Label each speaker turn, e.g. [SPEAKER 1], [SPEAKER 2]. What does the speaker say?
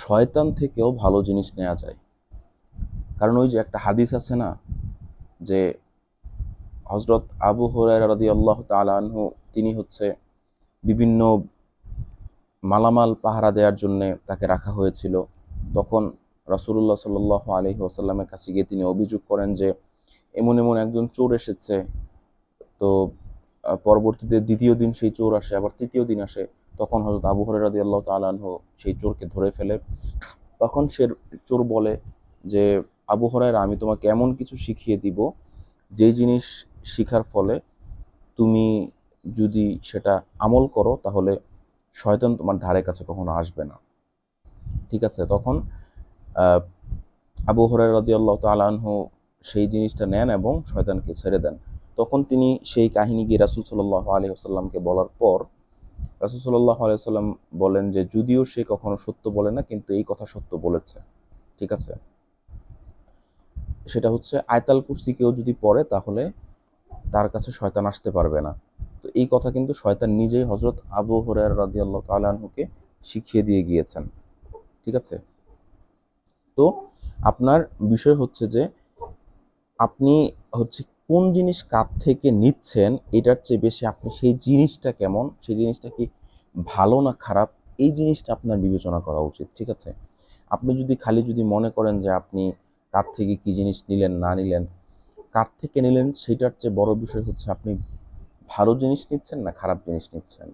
[SPEAKER 1] শয়তান থেকেও ভালো জিনিস নেওয়া যায়। কারণ ওই যে একটা হাদিস আছে না, যে হজরত আবু হরাই আল্লাহ তালানহু তিনি হচ্ছে বিভিন্ন মালামাল পাহারা দেওয়ার জন্যে তাকে রাখা হয়েছিল। তখন রাসুল্লাহ সাল আলহি আসাল্লামের কাছে গিয়ে তিনি অভিযোগ করেন যে, এমন এমন একজন চোর এসেছে, তো পরবর্তীতে দ্বিতীয় দিন সেই চোর আসে, আবার তৃতীয় দিন আসে। তখন হজরত আবু হরাই রাদি আল্লাহ তালানহু সেই চোরকে ধরে ফেলে। তখন সে চোর বলে যে, আবু হরাইরা আমি তোমাকে এমন কিছু শিখিয়ে দিব যেই জিনিস শিখার ফলে তুমি যদি সেটা আমল করো, তাহলে শয়তান তোমার ধারে কাছে কখনো আসবে না। ঠিক আছে? তখন আবু হরাই রাদিয়াল্লাহু তাআলা আনহু সেই জিনিসটা নেন এবং শয়তানকে ছেড়ে দেন। তখন তিনি সেই কাহিনী গিয়ে রাসূল সাল্লাল্লাহু আলাইহি ওয়াসাল্লামকে বলার পর আলাইহি ওয়াসাল্লাম বলেন যে, যদিও সে কখনো সত্য বলে না, কিন্তু এই কথা সত্য বলেছে। ঠিক আছে? সেটা হচ্ছে, আয়তাল কুরসি কেউ যদি পড়ে, তাহলে তার কাছে শয়তান আসতে পারবে না। তো এই কথা কিন্তু শয়তান নিজেই হজরত আবু হরার রাদিয়াল্লাহ তালাহুকে শিখিয়ে দিয়ে গিয়েছেন। ঠিক আছে? তো আপনার বিষয় হচ্ছে যে, আপনি হচ্ছে কোন জিনিস কার থেকে নিচ্ছেন, এটার চেয়ে বেশি আপনি সেই জিনিসটা কেমন, সেই জিনিসটা কি ভালো না খারাপ, এই জিনিসটা আপনার বিবেচনা করা উচিত, ঠিক আছে? আপনি যদি খালি যদি মনে করেন যে আপনি কার থেকে কি জিনিস নিলেন, না নিলেন কার থেকে নিলেন, সেটার চেয়ে বড় বিষয় হচ্ছে আপনি ভালো জিনিস নিচ্ছেন না খারাপ জিনিস নিচ্ছেন?